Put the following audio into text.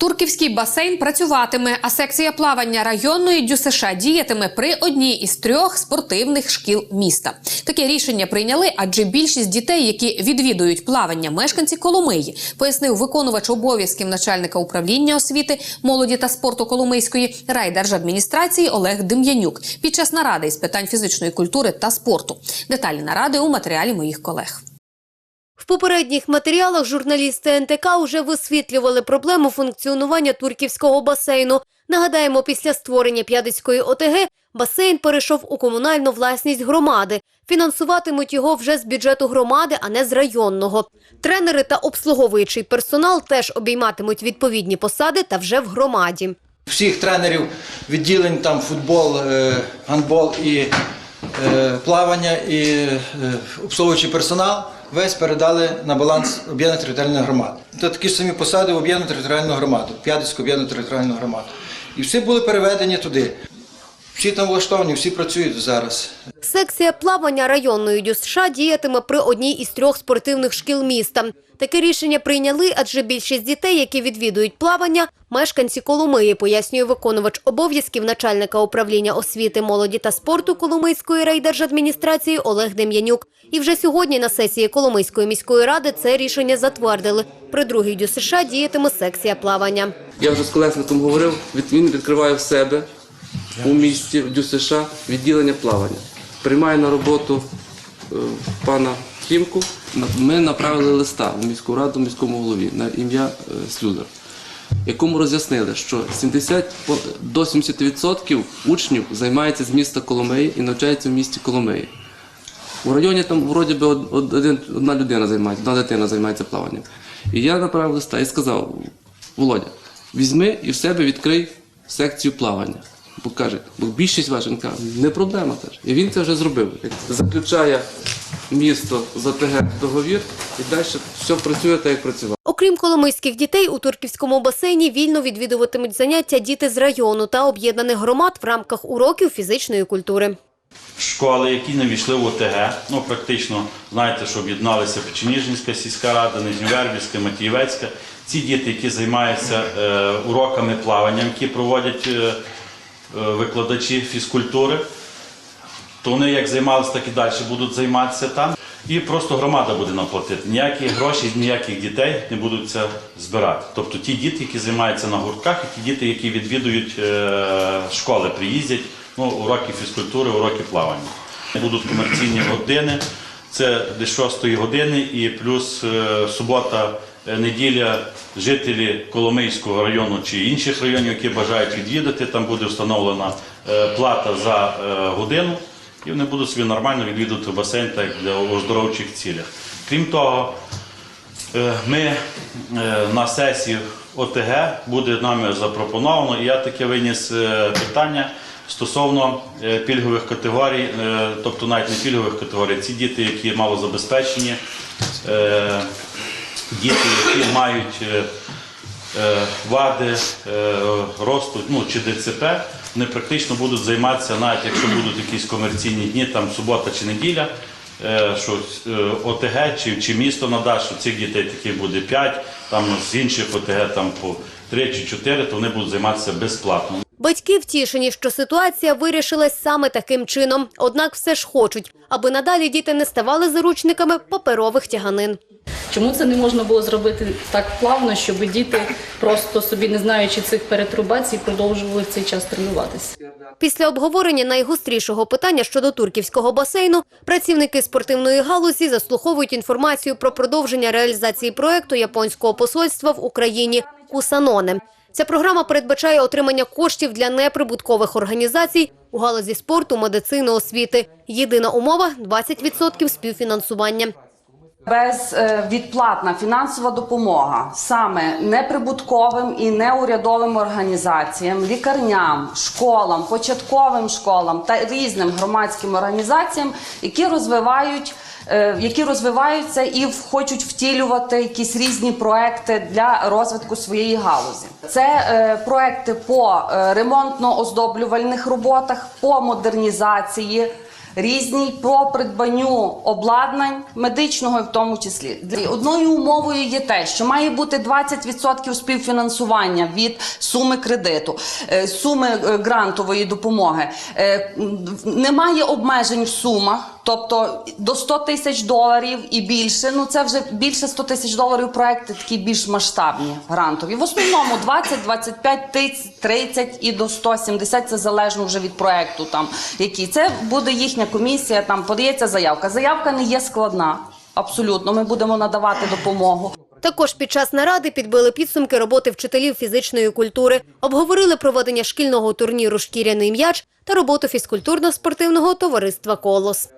Турківський басейн працюватиме, а секція плавання районної ДЮСШ діятиме при одній із трьох спортивних шкіл міста. Таке рішення прийняли, адже більшість дітей, які відвідують плавання, мешканці Коломиї, пояснив виконувач обов'язків начальника управління освіти, молоді та спорту Коломийської райдержадміністрації Олег Дем'янюк під час наради із питань фізичної культури та спорту. Деталі наради у матеріалі моїх колег. В попередніх матеріалах журналісти НТК вже висвітлювали проблему функціонування турківського басейну. Нагадаємо, після створення П'ядицької ОТГ басейн перейшов у комунальну власність громади. Фінансуватимуть його вже з бюджету громади, а не з районного. Тренери та обслуговуючий персонал теж обійматимуть відповідні посади та вже в громаді. Всіх тренерів відділень там футбол, е, гандбол і плавання і е, обслуговуючий персонал весь передали на баланс об'єднаної територіальної громади. Це такі ж самі посади в об'єднану територіальну громаду, П'ядицьку об'єднану територіальну громаду. І всі були переведені туди. Всі там влаштовані, всі працюють зараз. Секція плавання районної ДЮСШ діятиме при одній із трьох спортивних шкіл міста. Таке рішення прийняли, адже більшість дітей, які відвідують плавання, мешканці Коломиї, пояснює виконувач обов'язків начальника управління освіти, молоді та спорту Коломийської райдержадміністрації Олег Дем'янюк. І вже сьогодні на сесії Коломийської міської ради це рішення затвердили. При другій ДЮСШ діятиме секція плавання. Я вже з колесником говорив, він відкриває в себе у місті в ДЮСШ відділення плавання. Приймає на роботу е, пана Хімку. Ми направили листа в міську раду міському голові на ім'я е, Слюдер, якому роз'яснили, що 70, по- до 70% учнів займається з міста Коломиї і навчається в місті Коломиї. У районі там вроді би од- од- один, одна людина займається, одна дитина займається плаванням. І я направив листа і сказав: Володя, візьми і в себе відкрий секцію плавання. Бо каже, бо більшість ваших не проблема теж. І він це вже зробив. Заключає місто з ОТГ договір і далі все працює так, як працювало. Окрім коломийських дітей, у Турківському басейні вільно відвідуватимуть заняття діти з району та об'єднаних громад в рамках уроків фізичної культури. школи, які не війшли в ОТГ. Ну, практично, знаєте, що об'єдналися Печеніжинська сільська рада, Нижньовербівська, Матієвецька. Ці діти, які займаються е, уроками плавання, які проводять е, е, викладачі фізкультури, то вони як займалися, так і далі будуть займатися там. І просто громада буде нам платити. Ніякі гроші, ніяких дітей не будуть це збирати. Тобто ті діти, які займаються на гуртках, і ті діти, які відвідують е, школи, приїздять, ну, уроки фізкультури, уроки плавання. Будуть комерційні години, це до 6 години і плюс е, субота, е, неділя, жителі Коломийського району чи інших районів, які бажають відвідати, там буде встановлена плата за годину. І вони будуть собі нормально відвідувати басейн так для оздоровчих цілях. Крім того, е, ми е, на сесії ОТГ буде нами запропоновано, і я таке виніс е, питання стосовно пільгових категорій, тобто навіть не пільгових категорій, ці діти, які малозабезпечені, е, діти, які мають вади е, росту ну, чи ДЦП, вони практично будуть займатися, навіть якщо будуть якісь комерційні дні, там субота чи неділя, е, що е, ОТГ чи, чи місто надасть, що цих дітей таких буде 5, там з інших ОТГ там по 3 чи 4, то вони будуть займатися безплатно. Батьки втішені, що ситуація вирішилась саме таким чином. Однак все ж хочуть, аби надалі діти не ставали заручниками паперових тяганин. Чому це не можна було зробити так плавно, щоб діти, просто собі не знаючи цих перетрубацій, продовжували цей час тренуватися? Після обговорення найгострішого питання щодо турківського басейну працівники спортивної галузі заслуховують інформацію про продовження реалізації проекту японського посольства в Україні «Кусаноне». Ця програма передбачає отримання коштів для неприбуткових організацій у галузі спорту, медицини, освіти. Єдина умова – 20% співфінансування. Безвідплатна фінансова допомога саме неприбутковим і неурядовим організаціям, лікарням, школам, початковим школам та різним громадським організаціям, які розвивають. е, Які розвиваються і хочуть втілювати якісь різні проекти для розвитку своєї галузі. Це е, проекти по е, ремонтно-оздоблювальних роботах, по модернізації різні по придбанню обладнань медичного в тому числі. Одною умовою є те, що має бути 20% співфінансування від суми кредиту, е, суми е, грантової допомоги. Е, Немає обмежень в сумах. Тобто до 100 тисяч доларів і більше, ну це вже більше 100 тисяч доларів проекти такі більш масштабні грантові. В основному 20, 25 тисяч, 30 і до 170, це залежно вже від проекту. Там які це буде їхня комісія. Там подається заявка. Заявка не є складна. Абсолютно, ми будемо надавати допомогу. Також під час наради підбили підсумки роботи вчителів фізичної культури, обговорили проведення шкільного турніру «Шкіряний м'яч» та роботу фізкультурно-спортивного товариства «Колос».